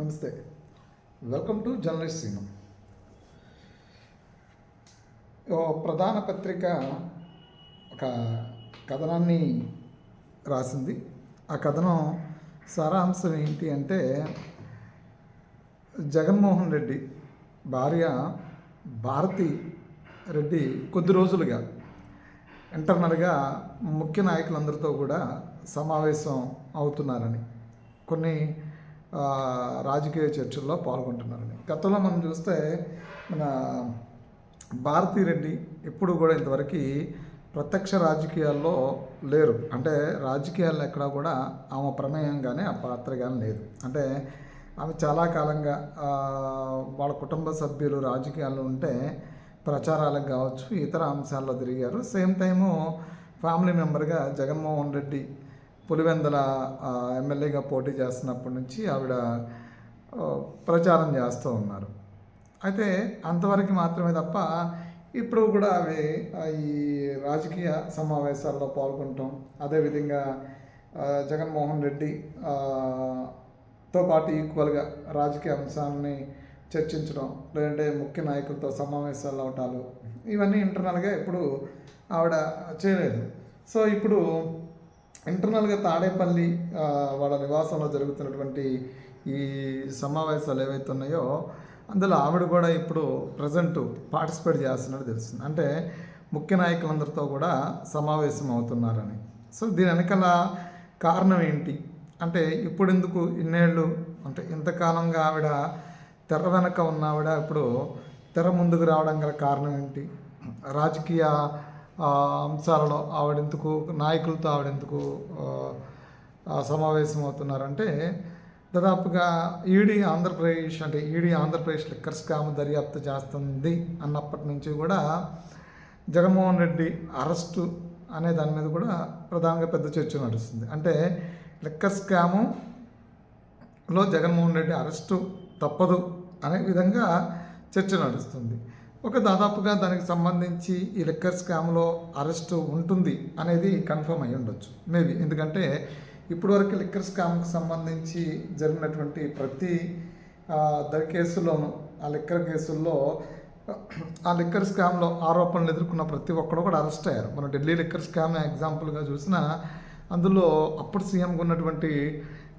నమస్తే. Welcome to journalist సీనం ఓ ప్రధాన పత్రిక ఒక కథనాన్ని రాసింది. ఆ కథనం సారాంశం ఏంటి అంటే జగన్మోహన్ రెడ్డి భార్య భారతి రెడ్డి కొద్ది రోజులుగా ఇంటర్నల్గా ముఖ్య నాయకులందరితో కూడా సమావేశం అవుతున్నారని. కొన్ని రాజకీయ చర్చల్లో పాల్గొంటున్నారని. గతంలో మనం చూస్తే మన భారతీ రెడ్డి ఎప్పుడు కూడా ఇంతవరకు ప్రత్యక్ష రాజకీయాల్లో లేరు. అంటే రాజకీయాల్లో ఎక్కడా కూడా ఆమె ప్రమేయం కానీ ఆ పాత్ర కానీ లేదు. అంటే ఆమె చాలా కాలంగా వాళ్ళ కుటుంబ సభ్యులు రాజకీయాల్లో ఉంటే ప్రచారాలకు కావచ్చు ఇతర అంశాల్లో తిరిగారు. సేమ్ టైము ఫ్యామిలీ మెంబర్గా జగన్మోహన్ రెడ్డి పులివెందల ఎమ్మెల్యేగా పోటీ చేస్తున్నప్పటి నుంచి ఆవిడ ప్రచారం చేస్తూ ఉన్నారు. అయితే అంతవరకు మాత్రమే తప్ప ఇప్పుడు కూడా అవి ఈ రాజకీయ సమావేశాల్లో పాల్గొనటం అదేవిధంగా జగన్మోహన్ రెడ్డి తో పాటు ఈక్వల్గా రాజకీయ అంశాలని చర్చించడం లేదంటే ముఖ్య నాయకులతో సమావేశాలు అవటాలు ఇవన్నీ ఇంటర్నల్గా ఎప్పుడు ఆవిడ చేయలేదు. సో ఇప్పుడు ఇంటర్నల్గా తాడేపల్లి వాళ్ళ నివాసంలో జరుగుతున్నటువంటి ఈ సమావేశాలు ఏవైతే ఉన్నాయో అందులో ఆవిడ కూడా ఇప్పుడు ప్రజెంట్ పార్టిసిపేట్ చేస్తున్నట్టు తెలుస్తుంది. అంటే ముఖ్య నాయకులందరితో కూడా సమావేశం అవుతున్నారని. సో దీని వెనకాల కారణం ఏంటి? అంటే ఇప్పుడు ఎందుకు ఇన్నేళ్ళు? అంటే ఇంతకాలంగా ఆవిడ తెర వెనక ఉన్న ఆవిడ ఇప్పుడు తెర ముందుకు రావడం గల కారణం ఏంటి? రాజకీయ అంశాలలో ఆవిడెందుకు నాయకులతో ఆవిడెందుకు సమావేశం అవుతున్నారంటే దాదాపుగా ఈడీ ఆంధ్రప్రదేశ్ అంటే ఈడీ ఆంధ్రప్రదేశ్ లిక్కర్ స్కామ్ దర్యాప్తు చేస్తుంది అన్నప్పటి నుంచి కూడా జగన్మోహన్ రెడ్డి అరెస్టు అనే దాని మీద కూడా ప్రధానంగా పెద్ద చర్చ నడుస్తుంది. అంటే లిక్కర్ స్కాములో జగన్మోహన్ రెడ్డి అరెస్టు తప్పదు అనే విధంగా చర్చ నడుస్తుంది. ఒక దాదాపుగా దానికి సంబంధించి ఈ లిక్కర్ స్కామ్లో అరెస్ట్ ఉంటుంది అనేది కన్ఫర్మ్ అయి ఉండొచ్చు మేబీ ఎందుకంటే ఇప్పటివరకు లిక్కర్ స్కామ్కి సంబంధించి జరిగినటువంటి ప్రతి ద కేసులోనూ ఆ లిక్కర్ కేసుల్లో ఆ లిక్కర్ స్కామ్లో ఆరోపణలు ఎదుర్కొన్న ప్రతి ఒక్కడు కూడా అరెస్ట్ అయ్యారు. మన ఢిల్లీ లిక్కర్ స్కామ్ ఎగ్జాంపుల్గా చూసినా అందులో అప్పుడు సీఎంగా ఉన్నటువంటి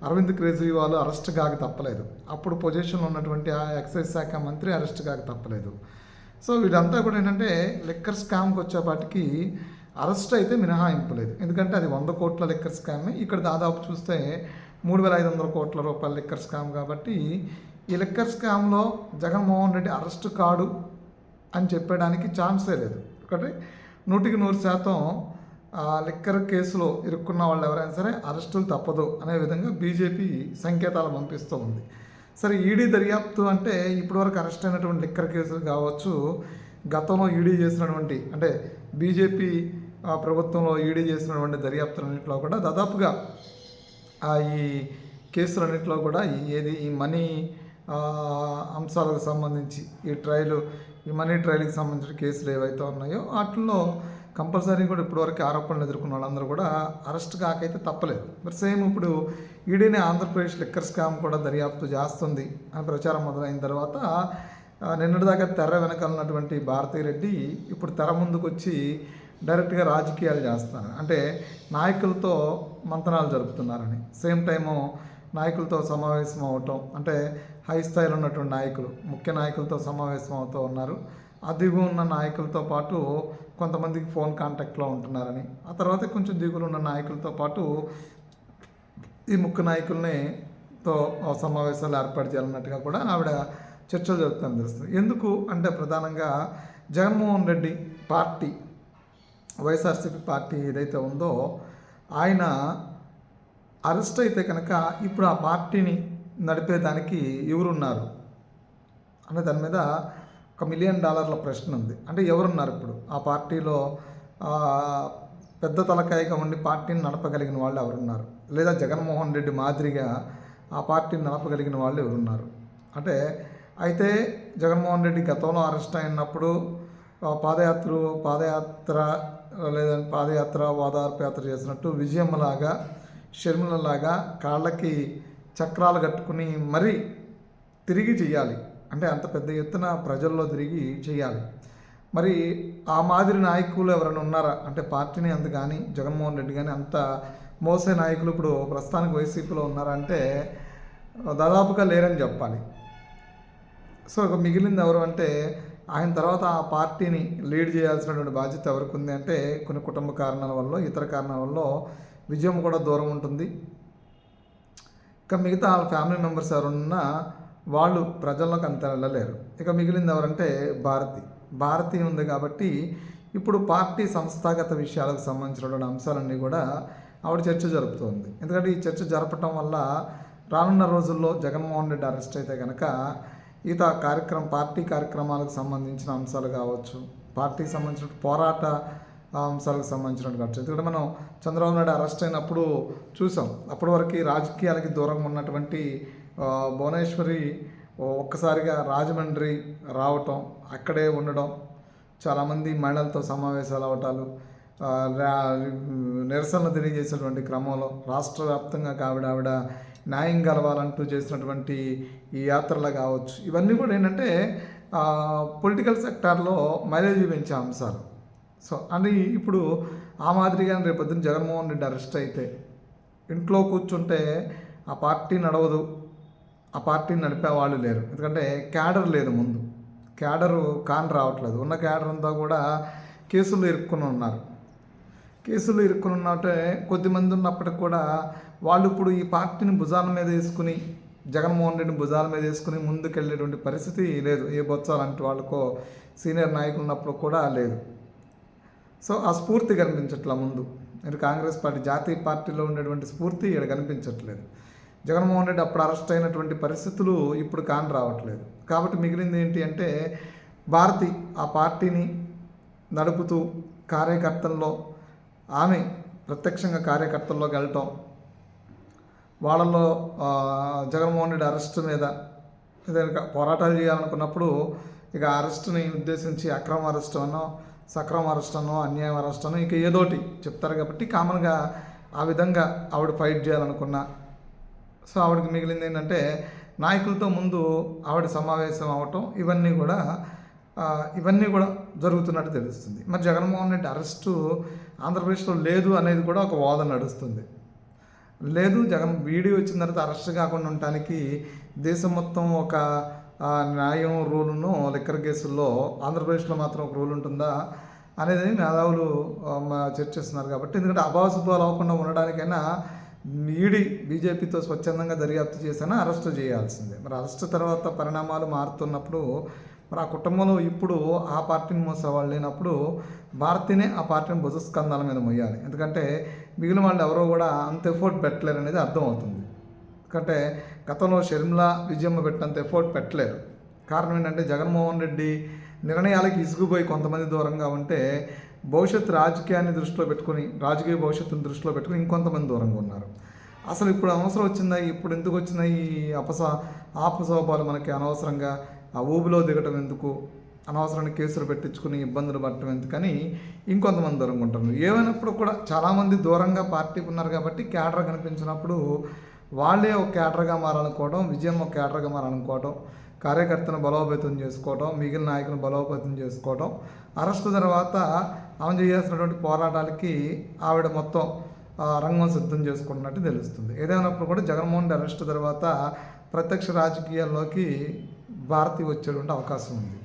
అరవింద్ కేజ్రీవాల్ అరెస్ట్ కాక తప్పలేదు. అప్పుడు పొజిషన్లో ఉన్నటువంటి ఆ ఎక్సైజ్ శాఖ మంత్రి అరెస్ట్ కాక తప్పలేదు. సో వీళ్ళంతా కూడా ఏంటంటే లిక్కర్ స్కామ్కి వచ్చేపాటికి అరెస్ట్ అయితే మినహాయింపు లేదు ఎందుకంటే అది వంద కోట్ల లిక్కర్ స్కామ్. ఇక్కడ దాదాపు చూస్తే మూడు వేల ఐదు వందల కోట్ల రూపాయల లిక్కర్ స్కామ్ కాబట్టి ఈ లిక్కర్ స్కామ్లో జగన్మోహన్ రెడ్డి అరెస్ట్ కాడు అని చెప్పడానికి ఛాన్సే లేదు. ఒకటి నూటికి నూరు శాతం ఆ లిక్కర్ కేసులో ఇరుక్కున్న వాళ్ళు ఎవరైనా సరే అరెస్టులు తప్పదు అనే విధంగా బీజేపీ సంకేతాలు పంపిస్తూ ఉంది. సరే ఈడీ దర్యాప్తు అంటే ఇప్పటివరకు అరెస్ట్ అయినటువంటి లిక్కర్ కేసులు కావచ్చు గతంలో ఈడీ చేసినటువంటి అంటే బీజేపీ ఆ, ప్రభుత్వంలో ఈడీ చేసినటువంటి దర్యాప్తులన్నింటిలో కూడా దాదాపుగా ఆ ఈ కేసులన్నింటిలో కూడా ఏది ఈ మనీ అంశాలకు సంబంధించి ఈ ట్రయల్ ఈ మనీ ట్రయల్కి సంబంధించిన కేసులు ఏవైతే ఉన్నాయో వాటిల్లో కంపల్సరీ కూడా ఇప్పటివరకు ఆరోపణలు ఎదుర్కొన్న వాళ్ళందరూ కూడా అరెస్ట్ కాకైతే తప్పలేదు. మరి సేమ్ ఇప్పుడు ఈడీని ఆంధ్రప్రదేశ్ లిక్కర్ స్కామ్ కూడా దర్యాప్తు చేస్తుంది అని ప్రచారం మొదలైన తర్వాత నిన్నటిదాకా తెర వెనకాలన్నటువంటి భారతీ రెడ్డి ఇప్పుడు తెర ముందుకు వచ్చి డైరెక్ట్గా రాజకీయాలు చేస్తున్నారు. అంటే నాయకులతో మంతనాలు జరుపుతున్నారని. సేమ్ టైము నాయకులతో సమావేశం అవటం అంటే హై స్థాయిలో ఉన్నటువంటి నాయకులు ముఖ్య నాయకులతో సమావేశం అవుతూ ఉన్నారు. అదిగు ఉన్న నాయకులతో పాటు కొంతమందికి ఫోన్ కాంటాక్ట్లో ఉంటున్నారని. ఆ తర్వాత కొంచెం దిగులు ఉన్న నాయకులతో పాటు ఈ ముఖ్య నాయకుల్ని తో సమావేశాలు ఏర్పాటు చేయాలన్నట్టుగా కూడా ఆవిడ చర్చలు జరుగుతుందని తెలుస్తుంది. ఎందుకు అంటే ప్రధానంగా Jaganmohan Reddy party YSRCP party ఏదైతే ఉందో ఆయన అరెస్ట్ అయితే కనుక ఇప్పుడు ఆ పార్టీని నడిపేదానికి ఎవరున్నారు? అనే దాని మీద ఒక మిలియన్ డాలర్ల ప్రశ్న ఉంది. అంటే ఎవరున్నారు ఇప్పుడు? ఆ పార్టీలో పెద్ద తలకాయగా ఉండి పార్టీని నడపగలిగిన వాళ్ళు ఎవరున్నారు? లేదా జగన్మోహన్ రెడ్డి మాదిరిగా ఆ పార్టీని నడపగలిగిన వాళ్ళు ఎవరున్నారు? అంటే అయితే జగన్మోహన్ రెడ్డి గతంలో అరెస్ట్ అయినప్పుడు పాదయాత్ర పాదయాత్ర లేదా పాదయాత్ర ఓదార్పు యాత్ర చేసినట్టు విజయమ్మలాగా షర్మిలలాగా కాళ్ళకి చక్రాలు కట్టుకుని మరీ తిరిగి చేయాలి. అంటే అంత పెద్ద ఎత్తున ప్రజల్లో తిరిగి చేయాలి. మరి ఆ మాదిరి నాయకులు ఎవరైనా ఉన్నారా? అంటే పార్టీని అంత కానీ జగన్మోహన్ రెడ్డి కానీ అంత మోసే నాయకులు ఇప్పుడు ప్రస్తుతానికి వైసీపీలో ఉన్నారంటే దాదాపుగా లేరని చెప్పాలి. సో ఇక మిగిలింది ఎవరు అంటే ఆయన తర్వాత ఆ పార్టీని లీడ్ చేయాల్సినటువంటి బాధ్యత ఎవరికి ఉంది అంటే కొన్ని కుటుంబ కారణాల వల్ల ఇతర కారణాల వల్ల విజయం కూడా దూరం ఉంటుంది. ఇక మిగతా వాళ్ళ ఫ్యామిలీ మెంబర్స్ ఎవరున్నా వాళ్ళు ప్రజల్లోకి అంత వెళ్ళలేరు. ఇక మిగిలింది ఎవరంటే భారతి. భారతి ఉంది కాబట్టి ఇప్పుడు పార్టీ సంస్థాగత విషయాలకు సంబంధించినటువంటి అంశాలన్నీ కూడా ఆవిడ చర్చ జరుపుతోంది. ఎందుకంటే ఈ చర్చ జరపటం వల్ల రానున్న రోజుల్లో జగన్మోహన్ రెడ్డి అరెస్ట్ అయితే కనుక ఈత కార్యక్రమం పార్టీ కార్యక్రమాలకు సంబంధించిన అంశాలు కావచ్చు పార్టీకి సంబంధించిన పోరాట అంశాలకు సంబంధించినట్టు కావచ్చు. ఎందుకంటే మనం చంద్రబాబు నాయుడు అరెస్ట్ అయినప్పుడు చూసాం. అప్పటి వరకు రాజకీయాలకి దూరంగా ఉన్నటువంటి భువనేశ్వరి ఒక్కసారిగా రాజమండ్రి రావటం అక్కడే ఉండడం చాలామంది మహిళలతో సమావేశాలు అవటాలు నిరసనలు తెలియజేసినటువంటి క్రమంలో రాష్ట్ర వ్యాప్తంగా కావిడ ఆవిడ న్యాయం కలవాలంటూ చేసినటువంటి ఈ యాత్రలు కావచ్చు. ఇవన్నీ కూడా ఏంటంటే పొలిటికల్ సెక్టార్లో మైలేజ్ పెంచే అంశాలు. సో అని ఇప్పుడు ఆ మాదిరిగానే రేపొద్దున జగన్మోహన్ రెడ్డి అరెస్ట్ అయితే ఇంట్లో కూర్చుంటే ఆ పార్టీ నడవదు. ఆ పార్టీని నడిపే వాళ్ళు లేరు. ఎందుకంటే క్యాడర్ లేదు ముందు. క్యాడరు కాన్ రావట్లేదు. ఉన్న క్యాడర్ అంతా కూడా కేసులు ఇరుక్కుని ఉన్నారు. కేసులు ఇరుక్కుని ఉన్నట్టే కొద్దిమంది ఉన్నప్పటికి కూడా వాళ్ళు ఇప్పుడు ఈ పార్టీని భుజాల మీద వేసుకుని జగన్మోహన్ రెడ్డిని భుజాల మీద వేసుకుని ముందుకెళ్ళేటువంటి పరిస్థితి లేదు. ఏ బొత్స లాంటి వాళ్ళకో సీనియర్ నాయకులు ఉన్నప్పుడు కూడా లేదు. సో ఆ స్ఫూర్తి కనిపించట్ల ముందు. ఇటు కాంగ్రెస్ పార్టీ జాతీయ పార్టీలో ఉండేటువంటి స్ఫూర్తి ఇక్కడ కనిపించట్లేదు. జగన్మోహన్ రెడ్డి అప్పుడు అరెస్ట్ అయినటువంటి పరిస్థితులు ఇప్పుడు కాని రావట్లేదు. కాబట్టి మిగిలింది ఏంటి అంటే భారతి ఆ పార్టీని నడుపుతూ కార్యకర్తల్లో ఆమె ప్రత్యక్షంగా కార్యకర్తల్లోకి వెళ్ళటం వాళ్ళలో జగన్మోహన్ రెడ్డి అరెస్ట్ మీద ఏదైనా పోరాటాలు చేయాలనుకున్నప్పుడు ఇక అరెస్ట్ని ఉద్దేశించి అక్రమ అరెస్ట్ అనో సక్రమ అరెస్ట్ అనో అన్యాయం అరెస్ట్ అనో ఇక ఏదోటి చెప్తారు కాబట్టి కామన్గా ఆ విధంగా ఆవిడ ఫైట్ చేయాలనుకున్నా సో ఆవిడకి మిగిలింది ఏంటంటే నాయకులతో ముందు ఆవిడ సమావేశం అవటం ఇవన్నీ కూడా ఇవన్నీ కూడా జరుగుతున్నట్టు తెలుస్తుంది. మరి జగన్మోహన్ రెడ్డి అరెస్టు ఆంధ్రప్రదేశ్లో లేదు అనేది కూడా ఒక వాదన నడుస్తుంది. లేదు జగన్ వీడియో వచ్చిన తర్వాత అరెస్ట్ కాకుండా ఉండటానికి దేశం మొత్తం ఒక న్యాయం రూలును లిక్కర్ కేసుల్లో ఆంధ్రప్రదేశ్లో మాత్రం ఒక రూల్ ఉంటుందా అనేది మేధావులు చర్చిస్తున్నారు కాబట్టి. ఎందుకంటే అభావశుభాలు అవ్వకుండా ఉండడానికైనా ఈడీ బీజేపీతో స్వచ్ఛందంగా దర్యాప్తు చేసినా అరెస్ట్ చేయాల్సిందే. మరి అరెస్ట్ తర్వాత పరిణామాలు మారుతున్నప్పుడు మరి ఆ కుటుంబంలో ఇప్పుడు ఆ పార్టీని మోసేవాళ్ళు లేనప్పుడు భారతీనే ఆ పార్టీని భుజస్కంధాల మీద మొయ్యాలి. ఎందుకంటే మిగిలిన వాళ్ళు ఎవరో కూడా అంత ఎఫోర్ట్ పెట్టలేరు అనేది అర్థమవుతుంది. ఎందుకంటే గతంలో షర్మిల విజయమ్మ పెట్టినంత ఎఫోర్ట్ పెట్టలేరు. కారణం ఏంటంటే జగన్మోహన్ రెడ్డి నిర్ణయాలకు ఇసుగుపోయి కొంతమంది దూరంగా ఉంటే భవిష్యత్ రాజకీయాన్ని దృష్టిలో పెట్టుకుని రాజకీయ భవిష్యత్తును దృష్టిలో పెట్టుకుని ఇంకొంతమంది దూరంగా ఉన్నారు. అసలు ఇప్పుడు అవసరం వచ్చిందా? ఇప్పుడు ఎందుకు వచ్చిన ఈ అపస ఆపసోపాలు మనకి అనవసరంగా? ఆ ఊబిలో దిగటం ఎందుకు? అనవసరమైన కేసులు పెట్టించుకుని ఇబ్బందులు పడటం ఎందుకని ఇంకొంతమంది దూరంగా ఉంటారు ఏమైనప్పుడు కూడా చాలామంది దూరంగా పార్టీకి ఉన్నారు కాబట్టి క్యాడర్ కనిపించినప్పుడు వాళ్ళే ఒక క్యాడర్గా మారాలనుకోవడం విజయం ఒక క్యాడర్గా మారాలనుకోవడం కార్యకర్తను బలోపేతం చేసుకోవటం మిగిలిన నాయకులను బలోపేతం చేసుకోవటం. అరెస్ట్ తర్వాత ఆమె చేయాల్సినటువంటి పోరాటాలకి ఆవిడ మొత్తం ఆ, రంగం సిద్ధం చేసుకున్నట్టు తెలుస్తుంది. ఏదైనప్పుడు కూడా జగన్మోహన్ రెడ్డి అరెస్ట్ తర్వాత ప్రత్యక్ష రాజకీయాల్లోకి భారతి వచ్చేటువంటి అవకాశం ఉంది.